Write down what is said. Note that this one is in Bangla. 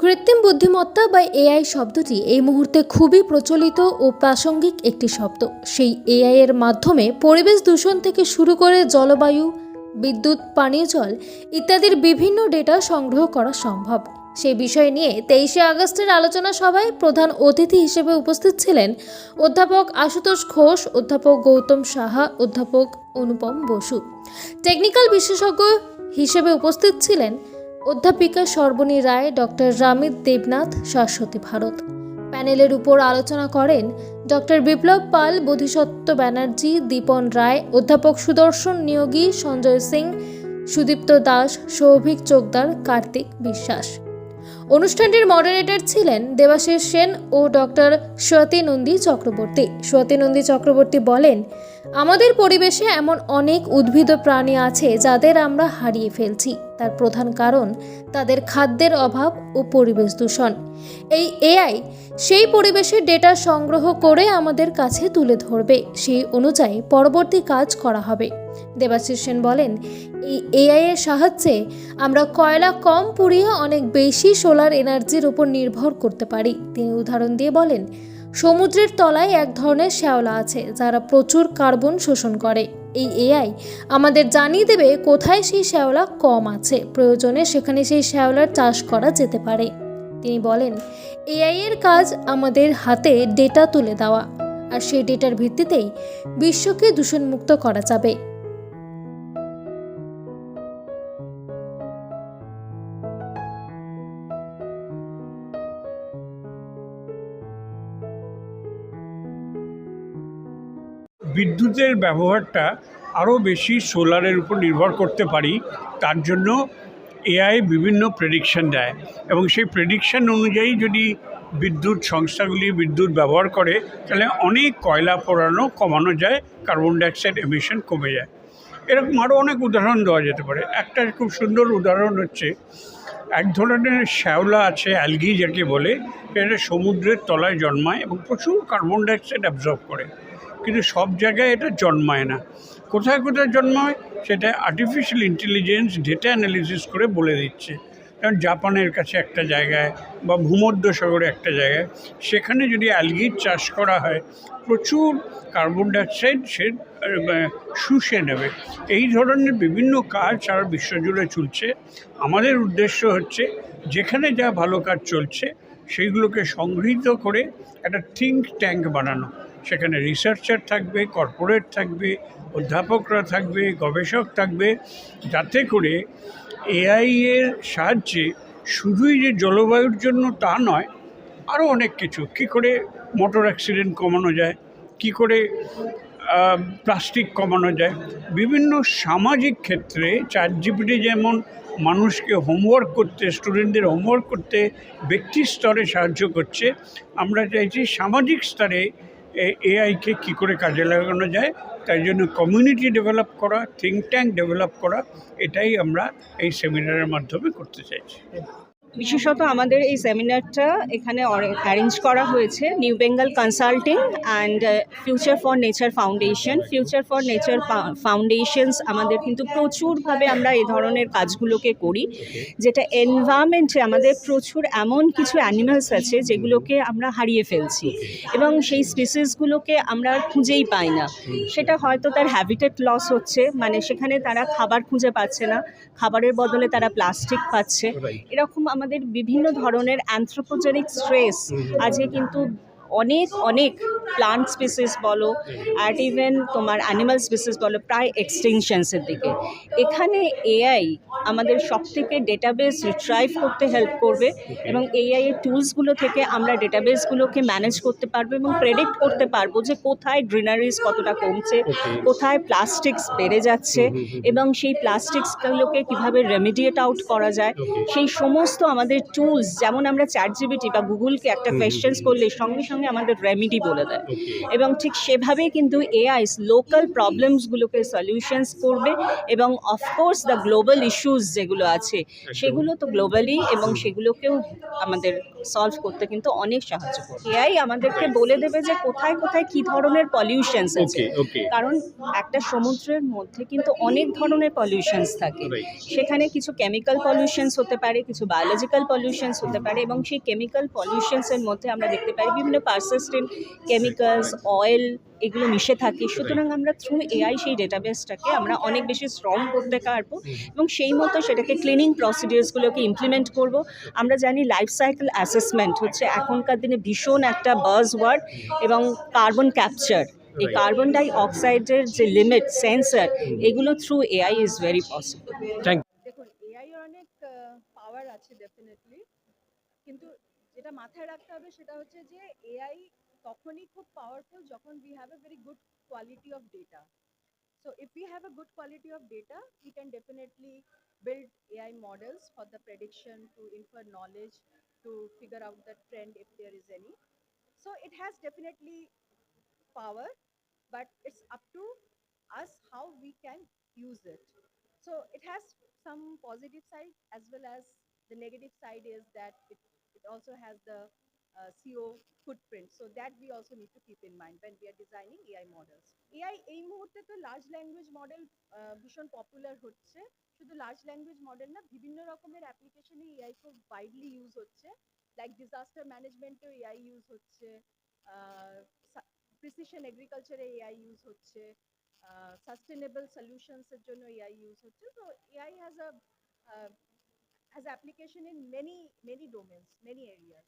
কৃত্রিম বুদ্ধিমত্তা বা এআই শব্দটি এই মুহূর্তে খুবই প্রচলিত ও প্রাসঙ্গিক একটি শব্দ। সেই এআই এর মাধ্যমে পরিবেশ দূষণ থেকে শুরু করে জলবায়ু, বিদ্যুৎ, পানীয় জল ইত্যাদির বিভিন্ন ডেটা সংগ্রহ করা সম্ভব। সেই বিষয় নিয়ে তেইশে আগস্টের আলোচনা সভায় প্রধান অতিথি হিসেবে উপস্থিত ছিলেন অধ্যাপক আশুতোষ ঘোষ, অধ্যাপক গৌতম সাহা, অধ্যাপক অনুপম বসু। টেকনিক্যাল বিশেষজ্ঞ হিসেবে উপস্থিত ছিলেন অধ্যাপিকা সর্বণী রায়, ডক্টর রামিত দেবনাথ, শাশ্বতী ভারত। প্যানেলের উপর আলোচনা করেন ডক্টর বিপ্লব পাল, বোধিসত্ত্ব ব্যানার্জি, দীপন রায়, অধ্যাপক সুদর্শন নিয়োগী, সঞ্জয় সিং, সুদীপ্ত দাস, সৌভিক চোকদার, কার্তিক বিশ্বাস। অনুষ্ঠানটির মডারেটর ছিলেন দেবাশিস সেন ও ডক্টর স্বতী নন্দী চক্রবর্তী। স্বতী নন্দী চক্রবর্তী বলেন, আমাদের পরিবেশে এমন অনেক উদ্ভিদ প্রাণী আছে যাদের আমরা হারিয়ে ফেলছি। তার প্রধান কারণ তাদের খাদ্যের অভাব ও পরিবেশ দূষণ। এই এআই সেই পরিবেশের ডেটা সংগ্রহ করে আমাদের কাছে তুলে ধরবে। সেই অনুযায়ী পরবর্তী কাজ করা হবে। দেবাশিস সেন বলেন, এই এআই এর সাহায্যে আমরা কয়লা কম পুড়িয়ে অনেক বেশি সোলার এনার্জির উপর নির্ভর করতে পারি। তিনি উদাহরণ দিয়ে বলেন, সমুদ্রের তলায় এক ধরনের শ্যাওলা আছে যারা প্রচুর কার্বন শোষণ করে। এই এআই আমাদের জানিয়ে দেবে কোথায় সেই শ্যাওলা কম আছে। প্রয়োজনে সেখানে সেই শ্যাওলার চাষ করা যেতে পারে। তিনি বলেন এআই এর কাজ আমাদের হাতে ডেটা তুলে দেওয়া, আর সেই ডেটার ভিত্তিতেই বিশ্বকে দূষণমুক্ত করা যাবে। বিদ্যুতের ব্যবহারটা আরও বেশি সোলারের উপর নির্ভর করতে পারি, তার জন্য এআই বিভিন্ন প্রেডিকশন দেয় এবং সেই প্রেডিকশন অনুযায়ী যদি বিদ্যুৎ সংস্থাগুলি বিদ্যুৎ ব্যবহার করে, তাহলে অনেক কয়লা পোড়ানো কমানো যায় কার্বন ডাইঅক্সাইড এমিশন কমে যায়। এরকম আরও অনেক উদাহরণ দেওয়া যেতে পারে। একটা খুব সুন্দর উদাহরণ হচ্ছে এক ধরনের শ্যাওলা আছে, অ্যালগি যাকে বলে এটা সমুদ্রের তলায় জন্মায় এবং প্রচুর কার্বন ডাইঅক্সাইড অ্যাবজর্ব করে। কিন্তু সব জায়গায় এটা জন্মায় না। কোথায় কোথায় জন্মায়, সেটা আর্টিফিশিয়াল ইন্টেলিজেন্স ডেটা অ্যানালিসিস করে বলে দিচ্ছে। যেমন জাপানের কাছে একটা জায়গায় বা ভূমধ্য সাগরে একটা জায়গায়, সেখানে যদি অ্যালগির চাষ করা হয়, প্রচুর কার্বন ডাইঅক্সাইড সে শুষে নেবে। এই ধরনের বিভিন্ন কাজ সারা বিশ্বজুড়ে চলছে। আমাদের উদ্দেশ্য হচ্ছে, যেখানে যা ভালো কাজ চলছে, সেইগুলোকে সংগৃহীত করে একটা থিঙ্ক ট্যাঙ্ক বানানো। সেখানে রিসার্চার থাকবে, কর্পোরেট থাকবে, অধ্যাপকরা থাকবে, গবেষক থাকবে, যাতে করে এআই এর সাহায্যে শুধুই যে জলবায়ুর জন্য তা নয়, আরও অনেক কিছু। কি করে মোটর অ্যাক্সিডেন্ট কমানো যায়? কি করে প্লাস্টিক কমানো যায়? বিভিন্ন সামাজিক ক্ষেত্রে চার জিপিটি যেমন মানুষকে হোমওয়ার্ক করতে স্টুডেন্টদের হোমওয়ার্ক করতে ব্যক্তি স্তরে সাহায্য করছে, আমরা চাইছি সামাজিক স্তরে এআইকে কী করে কাজে লাগানো যায় তাই জন্য কমিউনিটি ডেভেলপ করা থিঙ্ক ট্যাঙ্ক ডেভেলপ করা, এটাই আমরা এই সেমিনারের মাধ্যমে করতে চাইছি। বিশেষত আমাদের এই সেমিনারটা এখানে অ্যারেঞ্জ করা হয়েছে new Bengal consulting and future for nature foundation future for nature foundations আমাদের কিন্তু প্রচুরভাবে আমরা এই ধরনের কাজগুলোকে করি যেটা এনভায়রনমেন্টে আমাদের প্রচুর এমন কিছু অ্যানিমালস আছে যেগুলোকে আমরা হারিয়ে ফেলছি এবং সেই স্পিসিসগুলোকে আমরা খুঁজেই পাই না। সেটা হয়তো তার হ্যাবিটেট লস হচ্ছে মানে সেখানে তারা খাবার খুঁজে পাচ্ছে না খাবারের বদলে তারা প্লাস্টিক পাচ্ছে। এরকম আমাদের বিভিন্ন ধরনের অ্যান্থ্রোপোজেনিক স্ট্রেস আজকে কিন্তু অনেক অনেক প্লান্ট স্পিসিস বলো অ্যাট ইভেন তোমার অ্যানিমাল স্পিসিস বলো প্রায় এক্সটেনশনসের দিকে। এখানে এআই আমাদের সব থেকে ডেটাবেস রিট্রাইভ করতে হেল্প করবে এবং এআই এর টুলসগুলো থেকে আমরা ডেটাবেসগুলোকে ম্যানেজ করতে পারব এবং প্রেডিক্ট করতে পারব যে কোথায় গ্রিনারিজ কতটা কমছে কোথায় প্লাস্টিক্স বেড়ে যাচ্ছে এবং সেই প্লাস্টিক্সগুলোকে কীভাবে রেমিডিয়েট আউট করা যায়। সেই সমস্ত আমাদের টুলস যেমন আমরা চ্যাট জিবিটি বা গুগলকে একটা কোয়েশ্চেন্স করলে সঙ্গে সঙ্গে আমাদের রেমিডি বলে দেয়। এবং ঠিক সেভাবেই কিন্তু এআই লোকাল প্রবলেমসগুলোকে সলিউশনস করবে এবং of course the global issue issues যেগুলো আছে সেগুলো তো গ্লোবালি এবং সেগুলোকেও আমাদের সলভ করতে কিন্তু অনেক সাহায্য করবে। এআই আমাদেরকে বলে দেবে যে কোথায় কোথায় কি ধরনের পলিউশনস আছে। কারণ একটা সমুদ্রের মধ্যে কিন্তু অনেক ধরনের পলিউশনস থাকে। সেখানে কিছু কেমিক্যাল পলিউশনস হতে পারে কিছু বায়োলজিক্যাল পলিউশনস হতে পারে এবং সেই কেমিক্যাল পলিউশনসের মধ্যে আমরা দেখতে পাই বিভিন্ন পারসিস্টেন্ট কেমিক্যালস অয়েল এগুলো মিশে থাকে। সুতরাং আমরা থ্রু এআই সেই ডেটাবেসটাকে আমরা অনেক বেশি স্ট্রং করতে পারব এবং সেই মতো সেটাকে ক্লিনিং প্রসিডিউরসগুলোকে ইমপ্লিমেন্ট করব। আমরা জানি লাইফ সাইকেল অ্যাসেসমেন্ট হচ্ছে এখনকার দিনে ভীষণ একটা বাজ ওয়ার্ড এবং কার্বন ক্যাপচার এই কার্বন ডাই অক্সাইডের যে লিমিট সেন্সার এগুলো through AI is very possible দেখুন এআই এর অনেক পাওয়ার আছে ডেফিনেটলি কিন্তু যেটা মাথায় রাখতে হবে সেটা হচ্ছে যে এআই তখনই খুব পাওয়ারফুল যখন we have a very good quality of data so if we have a good quality of data we can definitely build AI models for the prediction to infer knowledge to figure out the trend if there is any. So it has definitely power, but it's up to us how we can use it. So it has some positive side as well as the negative side is that it, it also has the CO footprint. So that we also need to keep in mind when we are designing AI models. AI এই মুহূর্তে তো লার্জ ল্যাঙ্গুয়েজ মডেল ভীষণ পপুলার হচ্ছে শুধু লার্জ ল্যাঙ্গুয়েজ মডেল না বিভিন্ন রকমের অ্যাপ্লিকেশনে এআই খুব ওয়াইডলি ইউজ হচ্ছে লাইক ডিজাস্টার ম্যানেজমেন্টেও এআই ইউজ হচ্ছে প্রিসিশন এগ্রিকালচারে এআই ইউজ হচ্ছে সাস্টেনেবল সলিউশনসের জন্য এআই ইউজ হচ্ছে তো AI has a has application in many many domains many areas